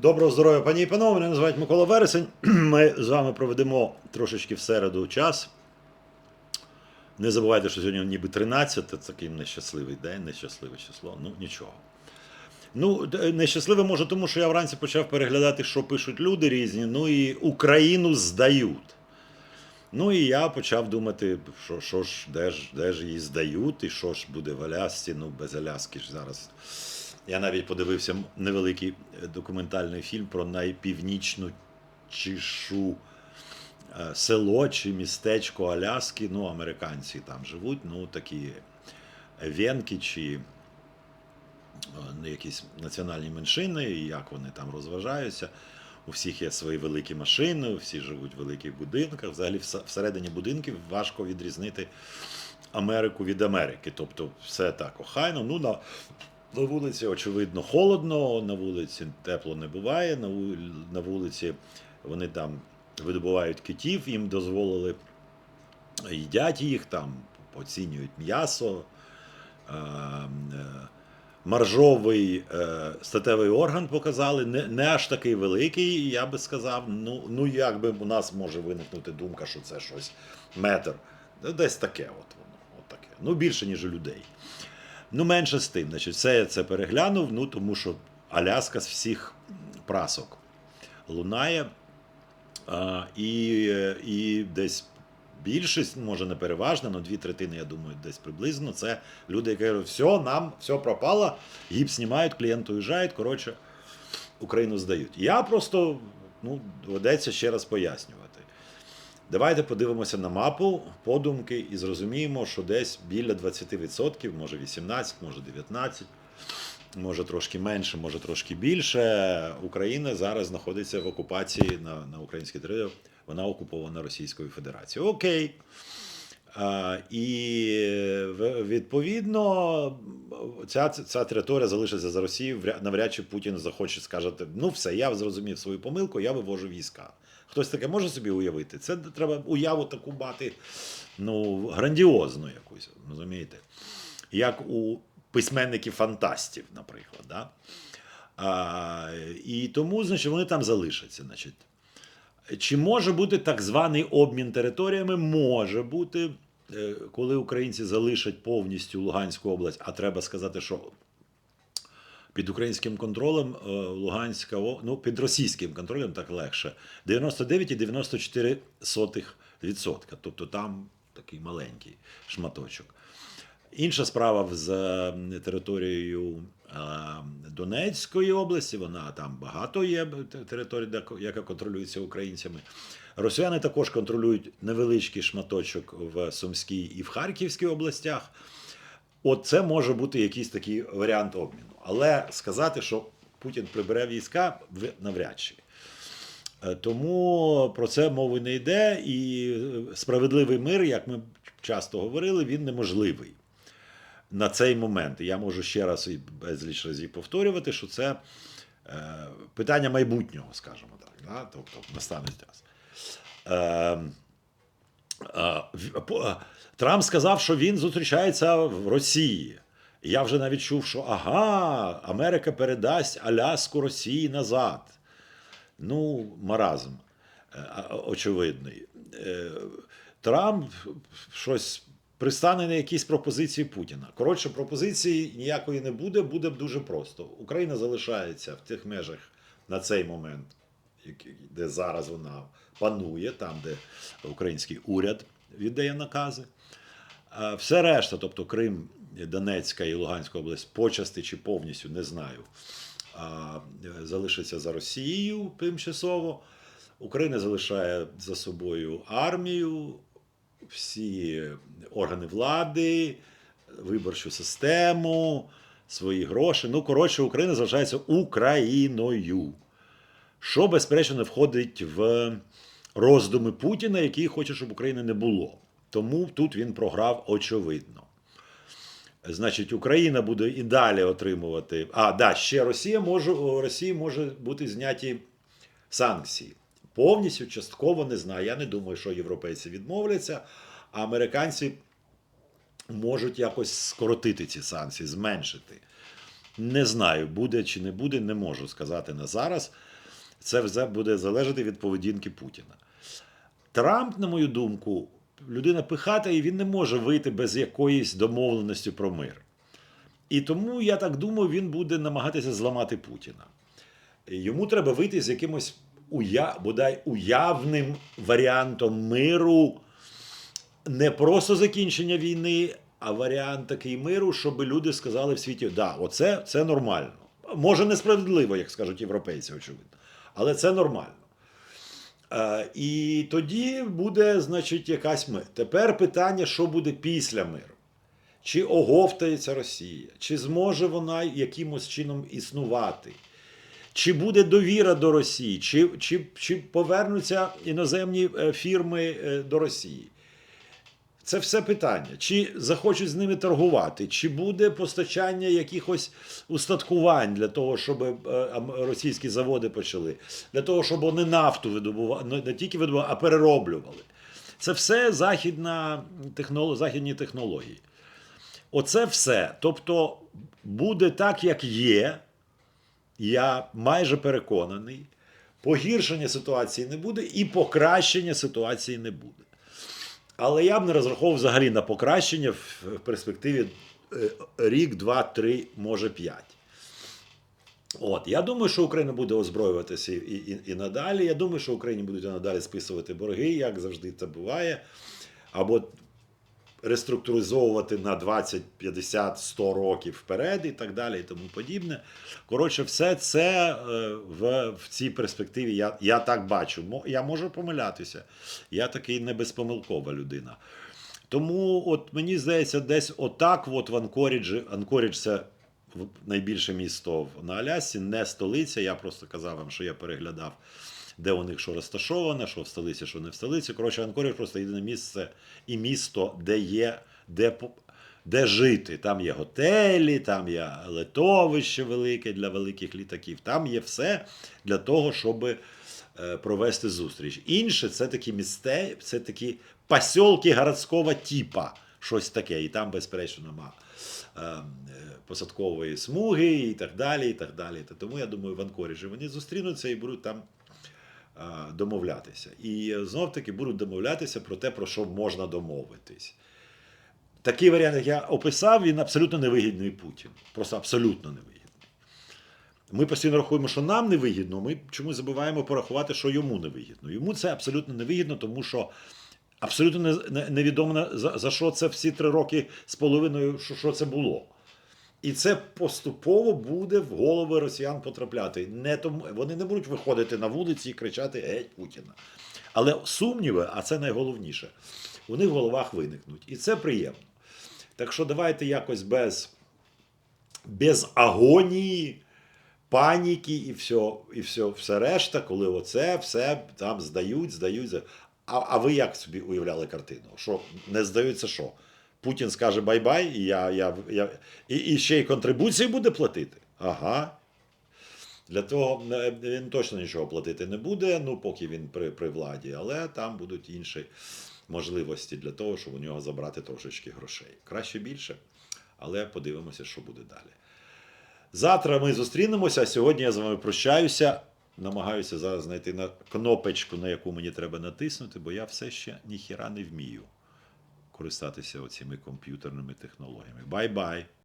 Доброго здоров'я, пані і панове. Мене називають Микола Вересень. Ми з вами проведемо трошечки в середу час. Не забувайте, що сьогодні ніби 13, це такий нещасливий день, нещасливе число. Ну, нічого. Ну, нещасливе може, тому що я вранці почав переглядати, що пишуть люди різні. Ну і Україну здають. Ну і я почав думати, що, що ж, де ж, де ж її здають, і що ж буде в Алясці. Ну, без Аляски ж зараз. Я навіть подивився невеликий е, документальний фільм про найпівнічну чишу е, село чи містечко Аляски. Ну, американці там живуть, ну такі венки чи е, ну, якісь національні меншини, і як вони там розважаються. У всіх є свої великі машини, всі живуть в великих будинках. Взагалі, всередині будинків важко відрізнити Америку від Америки. Тобто, все так охайно. Ну, на, на вулиці, очевидно, холодно, на вулиці тепло не буває. На, вулиці вони там видобувають китів, їм дозволили, їдять їх, там оцінюють м'ясо. е, е, Маржовий е, статевий орган показали, не, не аж такий великий, я би сказав. Ну, ну як би у нас може виникнути думка, що це щось метр. Десь таке, от воно, от таке. Ну, більше, ніж у людей. Ну, менше з тим. Значить, все я це переглянув, ну тому що Аляска з всіх прасок лунає. А, і, і десь більшість, може не переважна, але дві третини, я думаю, десь приблизно. Це люди, які кажуть, все, нам все пропало, гіпс знімають, клієнт уїжджають, коротше, Україну здають. Я просто ну, доведеться ще раз пояснювати. Давайте подивимося на мапу, подумки і зрозуміємо, що десь біля 20%, може 18, може 19, може трошки менше, може трошки більше. Україна зараз знаходиться в окупації на, на українській території. Вона окупована Російською Федерацією. Окей. А, і відповідно ця, ця територія залишиться за Росією. Вря- Навряд чи Путін захоче сказати: ну все, я зрозумів свою помилку, я вивожу війська. Хтось таке може собі уявити? Це треба уяву таку мати ну, грандіозну якусь, розумієте? Як у письменників-фантастів, наприклад. Да? А, і тому, значить, вони там залишаться. Значить. Чи може бути так званий обмін територіями? Може бути, Е, коли українці залишать повністю Луганську область, а треба сказати, що під українським контролем е, Луганська, ну під російським контролем так легше. 99,94%. Тобто там такий маленький шматочок. Інша справа з територією е, Донецької області, вона там багато є те- територій, яка контролюється українцями. Росіяни також контролюють невеличкий шматочок в Сумській і в Харківській областях. От це може бути якийсь такий варіант обміну. Але сказати, що Путін прибере війська, навряд чи. Е, Тому про це мови не йде, і е, справедливий мир, як ми часто говорили, він неможливий на цей момент. І Я можу ще раз і безліч разів повторювати, що це е, питання майбутнього, скажімо так. Тобто настане час. Трамп сказав, що він зустрічається в Росії. Я вже навіть чув, що ага, Америка передасть Аляску Росії назад. Ну, маразм е, очевидний. Е, Трамп щось пристане на якісь пропозиції Путіна. Коротше, пропозиції ніякої не буде, буде дуже просто. Україна залишається в тих межах на цей момент, де зараз вона панує, там, де український уряд віддає накази. Все решта, тобто Крим, Донецька і Луганська область, почасти чи повністю, не знаю, залишиться за Росією тимчасово. Україна залишає за собою армію, всі органи влади, виборчу систему, свої гроші. Ну, коротше, Україна залишається Україною. Що, безперечно, входить в роздуми Путіна, який хоче, щоб України не було. Тому тут він програв очевидно. Значить, Україна буде і далі отримувати. А, да, ще Росія може, Росії може бути зняті санкції. Повністю, частково не знаю. Я не думаю, що європейці відмовляться, а американці можуть якось скоротити ці санкції, зменшити. Не знаю, буде чи не буде, не можу сказати на зараз. Це все буде залежати від поведінки Путіна. Трамп, на мою думку, людина пихата, і він не може вийти без якоїсь домовленості про мир. І тому, я так думаю, він буде намагатися зламати Путіна. Йому треба вийти з якимось уя... бодай уявним варіантом миру, не просто закінчення війни, а варіант такий миру, щоб люди сказали в світі, да, оце це нормально. Може, несправедливо, як скажуть європейці, очевидно, але це нормально. Е, і тоді буде, значить, якась мир. Тепер питання, що буде після миру. Чи оговтається Росія, чи зможе вона якимось чином існувати, чи буде довіра до Росії, чи, чи, чи повернуться іноземні е, фірми е, до Росії. Це все питання. Чи захочуть з ними торгувати, чи буде постачання якихось устаткувань для того, щоб е, російські заводи почали, для того, щоб вони нафту видобували, ну, не тільки видобували, а перероблювали. Це все західна технолог, західні технології. Оце все. Тобто буде так, як є. Я майже переконаний. Погіршення ситуації не буде, і покращення ситуації не буде. Але я б не розраховував взагалі на покращення в перспективі е, рік, два, три, може п'ять. От, я думаю, що Україна буде озброюватися і, і, і надалі. Я думаю, що Україні будуть і надалі списувати борги, як завжди це буває. Або реструктуризовувати на 20, 50, 100 років вперед і так далі, і тому подібне. Коротше, все це е, в, в цій перспективі я, я так бачу. Мо- Я можу помилятися. Я такий не безпомилкова людина. Тому, от мені здається, десь отак, от в Анкоріджі, Анкорідж це найбільше місто на Алясці, не столиця. Я просто казав вам, що я переглядав, де у них що розташоване, що в столиці, що не в столиці. Коротше, Анкорідж просто єдине місце і місто, де є, де, де жити. Там є готелі, там є летовище велике для великих літаків. Там є все для того, щоб е, провести зустріч. Інше це такі місте, це такі посілки городського типа, щось таке. І там, безперечно, нема е, посадкової смуги і так далі. і так далі. Тому я думаю, в Анкоріжі вони зустрінуться і будуть там домовлятися. І знов таки будуть домовлятися про те, про що можна домовитись. Такий варіант, як я описав, він абсолютно невигідний Путін. Просто абсолютно невигідний. Ми постійно рахуємо, що нам невигідно, ми чомусь забуваємо порахувати, що йому невигідно. Йому це абсолютно невигідно, тому що абсолютно не- не- невідомо за, за що це всі три роки з половиною, що, що це було. І це поступово буде в голови росіян потрапляти. Не тому, вони не будуть виходити на вулиці і кричати геть Путіна. Але сумніви, а це найголовніше, у них в головах виникнуть. І це приємно. Так що давайте якось без, без агонії, паніки і все, і все, все решта, коли оце все там здають, здають. А, а ви як собі уявляли картину? Що не здаються що? Путін скаже бай-бай, і я, я, я і, і ще й контрибуції буде платити? Ага. Для того е, він точно нічого платити не буде, ну поки він при, при владі, але там будуть інші можливості для того, щоб у нього забрати трошечки грошей. Краще більше, але подивимося, що буде далі. Завтра ми зустрінемося. а Сьогодні я з вами прощаюся. Намагаюся зараз знайти на кнопочку, на яку мені треба натиснути, бо я все ще ніхіра не вмію користатися оціми комп'ютерними технологіями. Бай-бай!